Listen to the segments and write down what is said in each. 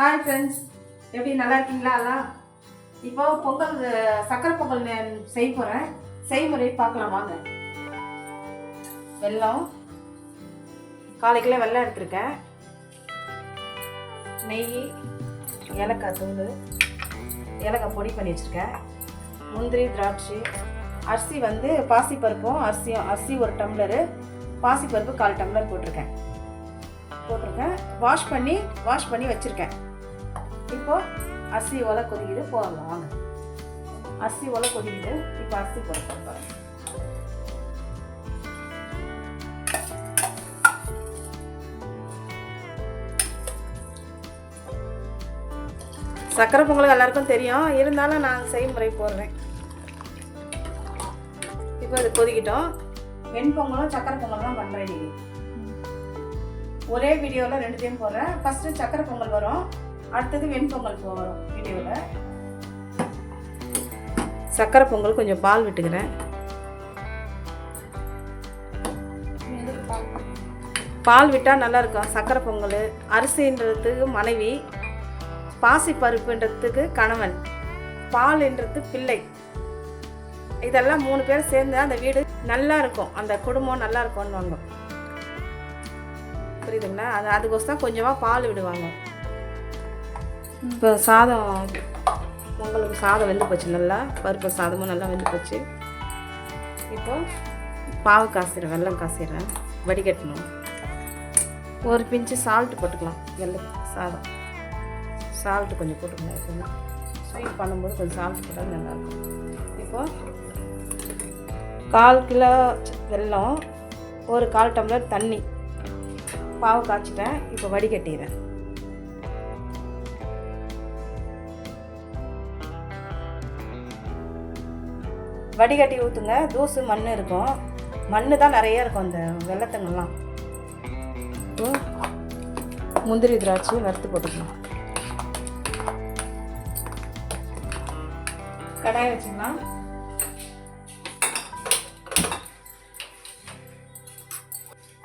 Hi friends எப்படி நல்லா இருக்கீங்களா எல்லாம்? இப்போ பொங்கல் சக்கரை பொங்கல் நான் செய்ய போகிறேன் செய்முறை பார்க்கலாம் வாங்க. வெல்லம். காலைக்குள்ளே வெள்ளம் வெல்லம் எடுத்திருக்கேன். நெய் ஏலக்காய் தூள் ஏலக்காய் பொடி பண்ணி வச்சுருக்கேன். முந்திரி திராட்சை. அரிசி வந்து பாசிப்பருப்பும் அரிசியும் அரிசி ஒரு டம்ளரு பாசிப்பருப்பு கால் டம்ளர் போட்டிருக்கேன். போட்டிருக்கேன். வாஷ் பண்ணி வாஷ் பண்ணி வச்சுருக்கேன். இப்போ அரிசி ஒலை கொதிக்குது போடலாம் வாங்க. அரிசி ஒலை கொதிக்குது இப்போ அரிசி போட சக்கரை பொங்கல் எல்லாருக்கும் தெரியும். இருந்தாலும் நான் செய்முறை போடுறேன். இப்போ அது கொதிக்கிட்டோம். வெண்பொங்கலும் சக்கரை பொங்கலும் தான் பண்ணுறேன் ஒரே வீடியோவில் ரெண்டுத்தையும் போடுறேன். ஃபஸ்ட்டு சக்கரை பொங்கல் வரும். அடுத்தது வெண்பொங்கல் போகிறோம் வீடியோவில் சக்கரை பொங்கல் கொஞ்சம் பால் விட்டுக்கிறேன். பால் விட்டால் நல்லா இருக்கும். சக்கரை பொங்கல் அரிசின்றதுக்கு மனைவி பாசி பருப்புன்றதுக்கு கணவன் பால்ன்றது பிள்ளை. இதெல்லாம் மூணு பேர் சேர்ந்து அந்த வீடு நல்லா இருக்கும். அந்த குடும்பம் நல்லா இருக்கும்னு வாங்க. புரியுதுங்களா? அது அதுக்கோசம் கொஞ்சமாக பால் விடுவாங்க. இப்போ சாதம் பொங்கலுக்கு சாதம் வெந்து போச்சு. நல்லா பருப்பு சாதமும் நல்லா வெந்து போச்சு. இப்போ பாவு காசிடுறேன் வெல்லம் காசிடுறேன் வடிகட்டணும். ஒரு பிஞ்சு சால்ட்டு போட்டுக்கலாம். வெள்ளை சாதம். சால்ட்டு கொஞ்சம் போட்டுக்கலாம் எப்பவுமே. ஸ்வீட் பண்ணும்போது கொஞ்சம் சால்ட் போட்டால் நல்லாயிருக்கும். இப்போது கால் கிலோ வெல்லம் ஒரு கால் டம்ளர் தண்ணி. பாவு காய்ச்சிட்டேன். இப்போ வடிகட்டிடுறேன் வடிகட்டி ஊற்றுங்க தூசு மண் இருக்கும். மண் தான் நிறைய இருக்கும் அந்த வெள்ளத்தங்கள்லாம் முந்திரி திராட்சை வறுத்து போட்டுக்கலாம். கடாய் வச்சுக்கலாம்.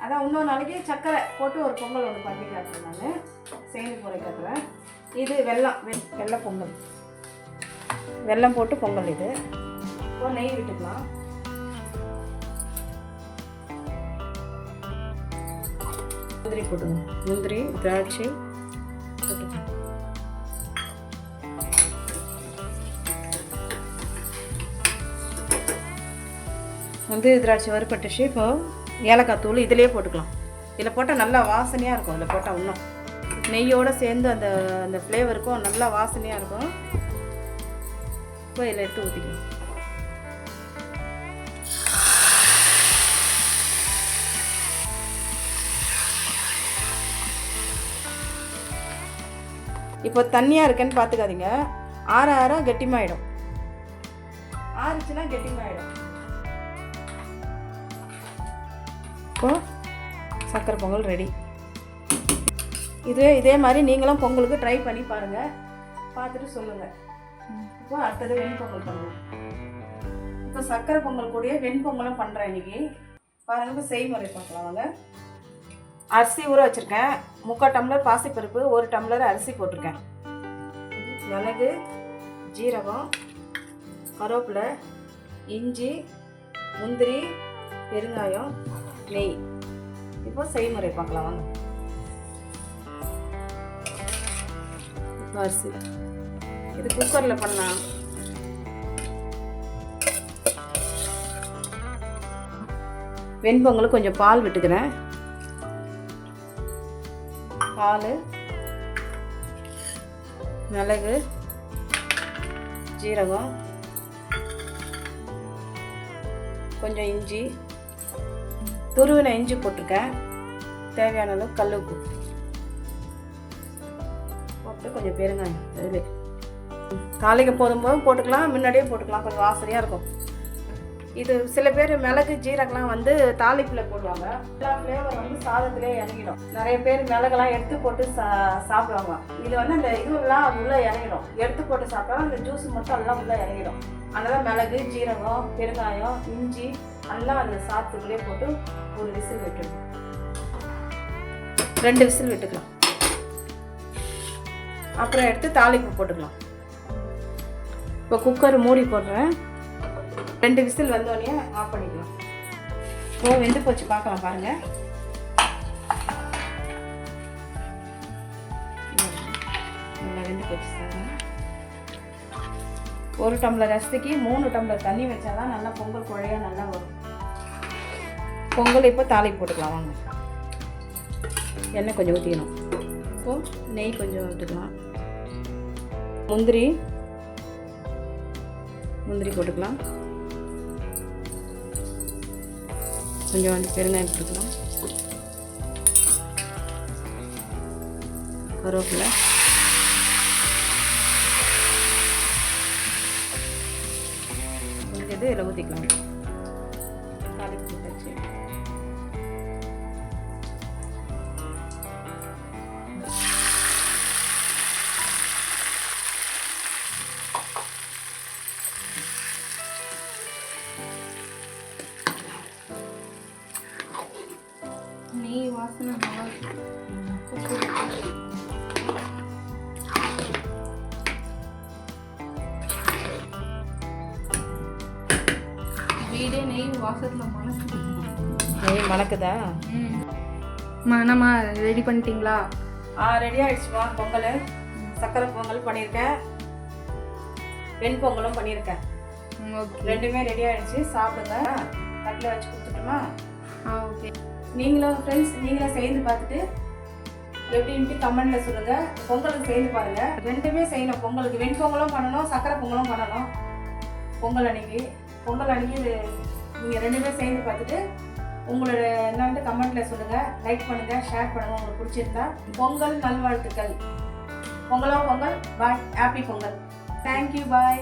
அதான் இன்னொரு நாளைக்கு சர்க்கரை போட்டு ஒரு பொங்கல் ஒன்று பண்ணி காட்டுறேன் நான். சேர்ந்து போகிற காட்டுறேன். இது வெள்ளம் வெ வெள்ளை பொங்கல். வெல்லம் போட்டு பொங்கல் இது. இப்போ நெய் விட்டுக்கலாம். முந்திரி போட்டுங்க முந்திரி திராட்சை போட்டுக்கலாம். முந்திரி திராட்சை வறுப்பட்டுச்சு இப்போ ஏலக்காய் தூள் இதிலே போட்டுக்கலாம். இதில் போட்டால் நல்லா வாசனையாக இருக்கும். இதில் போட்டால் இன்னும். நெய்யோடு சேர்ந்து அந்த அந்த ஃப்ளேவருக்கும் நல்லா வாசனையாக இருக்கும். இப்போ இதில் எடுத்து ஊற்றிக்கலாம் இப்போ தண்ணியாக இருக்கேன்னு பார்த்துக்காதீங்க ஆற ஆற கெட்டிமாயிடும். ஆறுச்சுன்னா கெட்டிமாயிடும். இப்போ சக்கரை பொங்கல் ரெடி. இதே இதே மாதிரி நீங்களும் பொங்கலுக்கு ட்ரை பண்ணி பாருங்கள் பார்த்துட்டு சொல்லுங்கள் இப்போ அடுத்தது வெண்பொங்கல் பண்ணுவோம். இப்போ சக்கரை பொங்கல் கூடயே வெண்பொங்கலும் பண்ணுறேன் இன்னைக்கு. பாருங்கள் இப்போ செய்முறை பார்க்கலாம் வாங்க. அரிசி ஊற வச்சுருக்கேன். முக்கால் டம்ளர் பாசிப்பருப்பு ஒரு டம்ளர் அரிசி போட்டிருக்கேன். மிளகு ஜீரகம் கருவேப்பிலை இஞ்சி முந்திரி பெருங்காயம் நெய். இப்போ செய்முறை பார்க்கலாம் வாங்க. அரிசி. இது குக்கரில் பண்ணலாம். வெண்பொங்கலுக்கு கொஞ்சம் பால் விட்டுக்கிறேன். பால் மிளகு ஜீரகம் கொஞ்சம் இஞ்சி துருவின இஞ்சி போட்டிருக்கேன். தேவையான அளவு கல் உப்பு போட்டு கொஞ்சம் பெருங்காயம் இது போதும் போதும்போது போட்டுக்கலாம் முன்னாடியே போட்டுக்கலாம் கொஞ்சம் வாசனையாக இருக்கும். இது சில பேர் மிளகு ஜீரகம்லாம் வந்து தாளிப்பில் போடுவாங்க. எல்லா ஃப்ளேவர் வந்து சாதத்திலே இறங்கிடும். நிறைய பேர் மிளகெல்லாம் எடுத்து போட்டு சா சாப்பிடுவாங்க. இது வந்து அந்த இதுவெல்லாம் உள்ளே இறங்கிடும். எடுத்து போட்டு சாப்பிட்டா அந்த ஜூஸ் மட்டும் எல்லாம் உள்ளே இறங்கிடும். அதனால் மிளகு ஜீரகம் பெருங்காயம் இஞ்சி எல்லாம் அந்த சாத்துக்குள்ளே போட்டு ஒரு விசில் விட்டுடும் ரெண்டு விசில் விட்டுக்கலாம். அப்புறம் எடுத்து தாளிப்பு போட்டுக்கலாம். இப்போ குக்கர் மூடி போடுறேன். ரெண்டு விசில் வந்தோடனே ஆஃப் பண்ணிக்கலாம். ஓ வெந்து போச்சு பார்க்கலாம் பாருங்கள் நல்லா வெந்து போச்சு சார். ஒரு டம்ளர் ரசத்துக்கு மூணு டம்ளர் தண்ணி வச்சாதான் நல்லா பொங்கல் குழையா நல்லா வரும். பொங்கல் இப்போ தாளிப்பு போட்டுக்கலாம் வாங்க. எண்ணெய் கொஞ்சம் ஊற்றிக்கணும் இப்போ நெய் கொஞ்சம் விட்டுக்கலாம் முந்திரி. முந்திரி போட்டுக்கலாம். கொஞ்சம் வந்து பெருங்காயம் போட்டுக்கலாம் கருவேப்பிலை. கொஞ்சம் இது இதில் ஊற்றிக்கலாம் நெய் வாசனை நல்லா. வீடே நெய் வாசத்துல மனசு நெய் மணக்குதா? மனமா ரெடி பண்ணிட்டீங்களா? ஆ ரெடி ஆயிடுச்சுமா பொங்கல். சக்கரை பொங்கல் பண்ணியிருக்கேன். வெண் பொங்கலும் பண்ணியிருக்கேன். ரெண்டுமே ரெடி ஆயிடுச்சு சாப்பிடுங்க. தட்டில் வச்சு கொடுத்துட்டுமா? ஆ ஓகே. நீங்களும் ஃப்ரெண்ட்ஸ் நீங்களும் சேர்ந்து பார்த்துட்டு எப்படின்ட்டு கமெண்ட்ல சொல்லுங்க. பொங்கலுக்கு சேர்ந்து பாருங்க. ரெண்டுமே செய்யணும். பொங்கலுக்கு வெண் பொங்கலும் பண்ணணும் சக்கரை பொங்கலும் பண்ணணும். பொங்கல் அன்னைக்கு. பொங்கல் அன்னைக்கு இது நீங்கள் ரெண்டுமே சேர்ந்து பார்த்துட்டு உங்களோட என்னன்ட்டு கமெண்ட்ல சொல்லுங்க. லைக் பண்ணுங்க ஷேர் பண்ணுங்க. உங்களுக்கு பிடிச்சிருந்தா பொங்கல் நல்வாழ்த்துக்கள். பொங்கலோ Pongal? Bye happy Pongal. Thank you bye